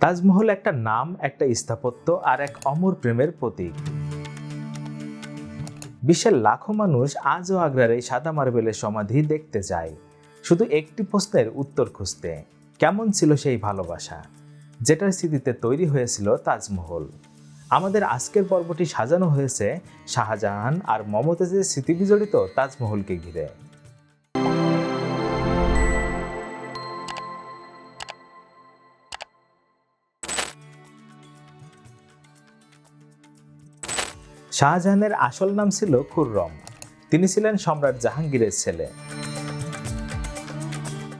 তাজমহল একটা নাম, একটা স্থাপত্য আর এক অমর প্রেমের প্রতীক। বিশ্বের লাখো মানুষ আজও আগ্রার এই সাদা মার্বেলের সমাধি দেখতে যায় শুধু একটি প্রশ্নের উত্তর খুঁজতে। কেমন ছিল সেই ভালোবাসা? যেটার স্মৃতিতে তৈরি হয়েছিল তাজমহল। আমাদের আজকের পর্বটি সাজানো হয়েছে শাহজাহান আর মমতাজের স্মৃতি বিজড়িত তাজমহলকে ঘিরে। শাহজাহানের আসল নাম ছিল খুররম। তিনি ছিলেন সম্রাট জাহাঙ্গীরের ছেলে।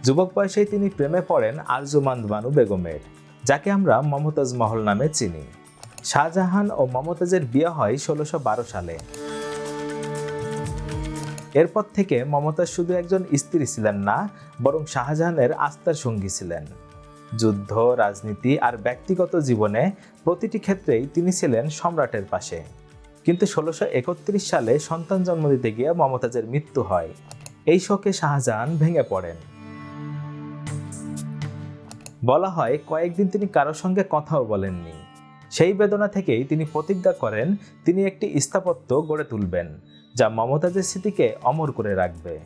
যুবক বয়সেই তিনি প্রেমে পড়েন আরজুমান্দ বানু বেগমের, যাকে আমরা মমতাজ মহল নামে চিনি। শাহজাহান ও মমতাজের বিয়ে হয় ষোলোশো সালে। এরপর থেকে মমতাজ শুধু একজন স্ত্রী ছিলেন না, বরং শাহজাহানের আস্থার সঙ্গী ছিলেন। যুদ্ধ, রাজনীতি আর ব্যক্তিগত জীবনে প্রতিটি ক্ষেত্রেই তিনি ছিলেন সম্রাটের পাশে। কিন্তু ষোলোশো একত্রিশ সালে সন্তান জন্ম দিতে গিয়ে মমতাজের মৃত্যু হয়। এই শোকে শাহজাহান ভেঙে পড়েন। বলা হয়, কয়েকদিন তিনি কারোর সঙ্গে কথাও বলেননি। সেই বেদনা থেকেই তিনি প্রতিজ্ঞা করেন, তিনি একটি স্থাপত্য গড়ে তুলবেন, যা মমতাজের স্মৃতিকে অমর করে রাখবে।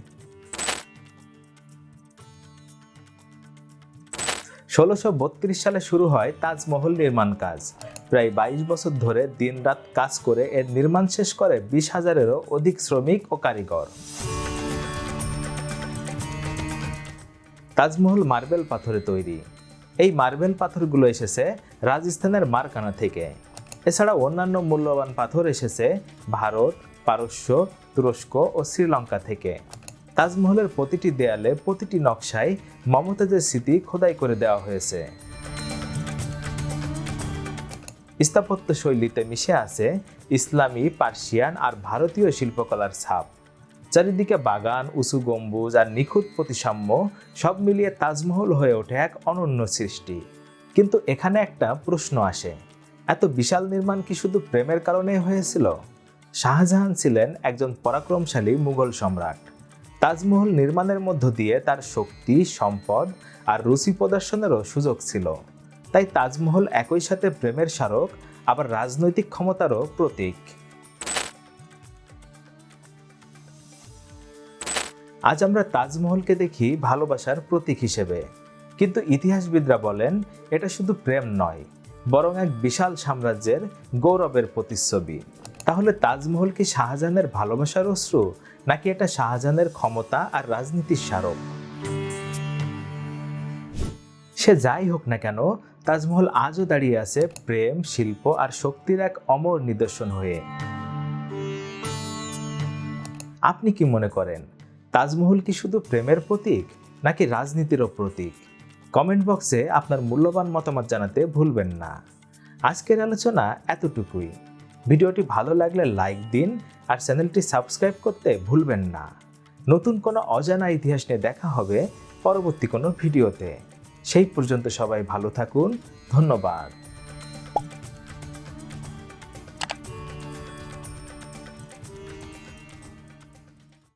ষোলোশো সালে শুরু হয় তাজমহল নির্মাণ কাজ। প্রায় বাইশ বছর ধরে দিনরাত কাজ করে এর নির্মাণ শেষ করে বিশ হাজারেরও অধিক শ্রমিক ও কারিগর। তাজমহল মার্বেল পাথরে তৈরি। এই মার্বেল পাথরগুলো এসেছে রাজস্থানের মারকানা থেকে। এছাড়া অন্যান্য মূল্যবান পাথর এসেছে ভারত, পারস্য, তুরস্ক ও শ্রীলঙ্কা থেকে। তাজমহলের প্রতিটি দেয়ালে প্রতিটি নকশায় মমতাজের স্মৃতি খোদাই করে দেওয়া হয়েছে। স্থাপত্য শৈলীতে মিশে আছে ইসলামী, পার্সিয়ান আর ভারতীয় শিল্পকলার ছাপ। চারিদিকে বাগান, উঁচু গম্বুজ আর নিখুঁত প্রতিসাম্য সব মিলিয়ে তাজমহল হয়ে ওঠে এক অনন্য সৃষ্টি। কিন্তু এখানে একটা প্রশ্ন আসে, এত বিশাল নির্মাণ কি শুধু প্রেমের কারণেই হয়েছিল? শাহজাহান ছিলেন একজন পরাক্রমশালী মুঘল সম্রাট। তাজমহল নির্মাণের মধ্য দিয়ে তার শক্তি, সম্পদ আর রুচি প্রদর্শনেরও সুযোগ ছিল। তাই তাজমহল একই সাথে প্রেমের স্মারক, আবার রাজনৈতিক ক্ষমতারও প্রতীক। আজ আমরা তাজমহলকে দেখি ভালোবাসার প্রতীক হিসেবে। কিন্তু ইতিহাসবিদরা বলেন, এটা শুধু প্রেম নয়, বরং এক বিশাল সাম্রাজ্যের গৌরবের প্রতিচ্ছবি। তাহলে তাজমহল কি শাহজাহানের ভালোবাসার অশ্রু, নাকি এটা শাহজাহানের ক্ষমতা আর রাজনীতির স্মারক? সে যাই হোক না কেন, তাজমহল আজও দাঁড়িয়ে আছে প্রেম, শিল্প আর শক্তির এক অমর নিদর্শন হয়ে। আপনি কি মনে করেন, তাজমহল কি শুধু প্রেমের প্রতীক, নাকি রাজনীতিরও প্রতীক? কমেন্ট বক্সে আপনার মূল্যবান মতামত জানাতে ভুলবেন না। আজকের আলোচনা এতটুকুই। ভিডিওটি ভালো লাগলে লাইক দিন আর চ্যানেলটি সাবস্ক্রাইব করতে ভুলবেন না। নতুন কোনো অজানা ইতিহাস নিয়ে দেখা হবে পরবর্তী কোনো ভিডিওতে। সেই পর্যন্ত সবাই ভালো থাকুন। ধন্যবাদ।